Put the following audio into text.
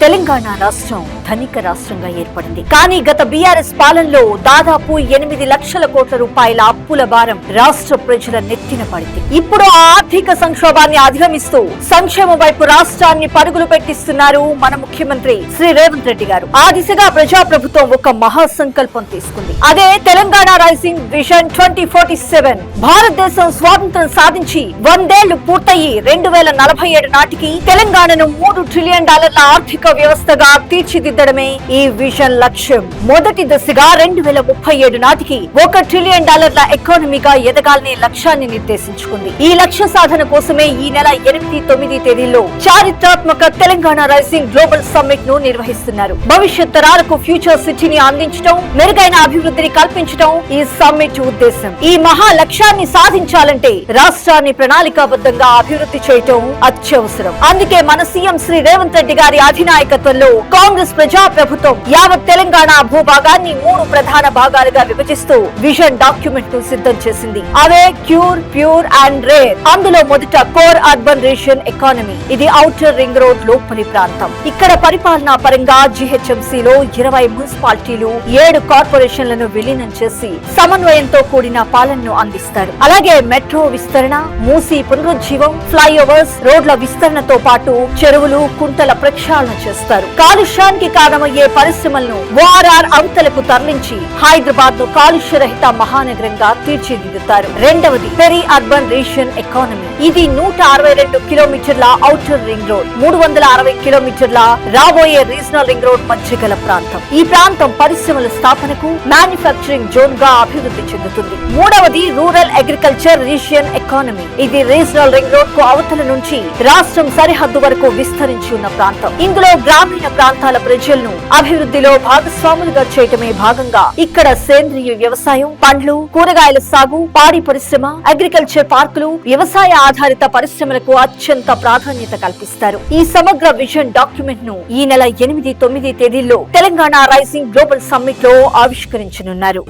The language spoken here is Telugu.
తెలంగాణ రాష్ట్రం. ధనిక రాష్ట్రంగా ఏర్పడింది. కానీ గత బీఆర్ఎస్ పాలనలో దాదాపు ఎనిమిది లక్షల కోట్ల రూపాయల అప్పుల భారం రాష్ట్ర ప్రజల నెత్తిన పడింది. ఇప్పుడు ఆ ఆర్థిక సంక్షోభాన్ని అధిగమిస్తూ సంక్షేమ వైపు రాష్ట్రాన్ని పరుగులు పెట్టిస్తున్నారు మన ముఖ్యమంత్రి శ్రీ రేవంత్ రెడ్డి గారు. ఆ దిశగా ప్రజాప్రభుత్వం ఒక మహాసంకల్పం తీసుకుంది. అదే Telangana rising vision twenty forty seven భారతదేశం స్వాతంత్రం సాధించి వందేళ్ళు పూర్తయి రెండు వేల నలభై ఏడు నాటికి తెలంగాణను మూడు ట్రిలియన్ డాలర్ల ఆర్థిక వ్యవస్థగా తీర్చిదిద్దడమే ఈ విజన్ లక్ష్యం. మొదటి దశగా రెండు వేల ముప్పై ఏడు నాటికి ఒక ట్రిలియన్ డాలర్ల ఎకానమీగా ఎదగాలనే లక్ష్యాన్ని నిర్దేశించుకుంది. ఈ లక్ష్య సాధన కోసమే ఈ నెల ఎనిమిది తొమ్మిది తేదీల్లో చారిత్రాత్మక తెలంగాణ రైసింగ్ గ్లోబల్ సమ్మిట్ను నిర్వహిస్తున్నారు. భవిష్యత్ తరాలకు ఫ్యూచర్ సిటీని అందించడం మెరుగైన అభివృద్ధిని కల్పించడం ఈ సమ్మిట్ ఉద్దేశం. ఈ మహా లక్ష్యాన్ని సాధించాలంటే రాష్ట్రాన్ని ప్రణాళికాబద్ధంగా అభివృద్ధి చేయటం అత్యవసరం. అందుకే మన సీఎం శ్రీ రేవంత్ రెడ్డి గారి అధినాయకత్వంలో కాంగ్రెస్ ప్రజాప్రభుత్వం యావత్ తెలంగాణ భూభాగాన్ని మూడు ప్రధాన భాగాలుగా విభజిస్తూ విజన్ డాక్యుమెంట్ను సిద్ధం చేసింది. అవే క్యూర్ ప్యూర్ అండ్ రేర్. అందులో మొదట కోర్ అర్బన్ రీజియన్ ఎకానమీ. ఇది ఔటర్ రింగ్ రోడ్ లోపలి ప్రాంతం. ఇక్కడ పరిపాలనా పరంగా GHMC లో ఇరవై మున్సిపాలిటీలు ఏడు కార్పొరేషన్లను విలీనం చేసి సమన్వయంతో కూడిన పాలనను అందిస్తారు. అలాగే మెట్రో విస్తరణ మూసి పునరుజ్జీవం ఫ్లైఓవర్స్ రోడ్ల విస్తరణతో పాటు చెరువులు కుంటల ప్రక్షాళన చేస్తారు. కాలుష్యానికి కారణమయ్యే పరిశ్రమలను వారార్ అవతలకు తరలించి హైదరాబాద్ను కాలుష్య రహిత మహానగరంగా తీర్చిదిద్దుతారు. రెండవది పెరి అర్బన్ రీజియన్ ఎకానమీ. ఇది నూట అరవై రెండు కిలోమీటర్ల ఔటర్ రింగ్ రోడ్ మూడు వందల అరవై కిలోమీటర్ల రాబోయే రీజనల్ రింగ్ రోడ్ మధ్య గల ప్రాంతం. ఈ ప్రాంతం పరిశ్రమల స్థాపనకు మ్యానుఫ్యాక్చరింగ్ జోన్గా అభివృద్ధి చెందుతుంది. మూడవది రూరల్ అగ్రికల్చర్ రీజియన్ ఎకానమీ. ఇది రీజనల్ రింగ్ రోడ్కు అవతల నుంచి రాష్ట్రం సరిహద్దు వరకు విస్తరించి ఉన్న ప్రాంతం. ఇందులో గ్రామీణ ప్రాంతాల ప్రజలను అభివృద్ధిలో భాగస్వాములుగా చేయటమే భాగంగా ఇక్కడ సేంద్రియ వ్యవసాయం పండ్లు కూరగాయల సాగు పాడి పరిశ్రమ అగ్రికల్చర్ పార్కులు వ్యవసాయ ఆధారిత పరిశ్రమలకు అత్యంత ప్రాధాన్యత కల్పిస్తారు. ఈ సమగ్ర విజన్ డాక్యుమెంట్ను ఈ నెల ఎనిమిది తొమ్మిది తేదీల్లో తెలంగాణ రైసింగ్ గ్లోబల్ సమ్మిట్లో ఆవిష్కరించనున్నారు.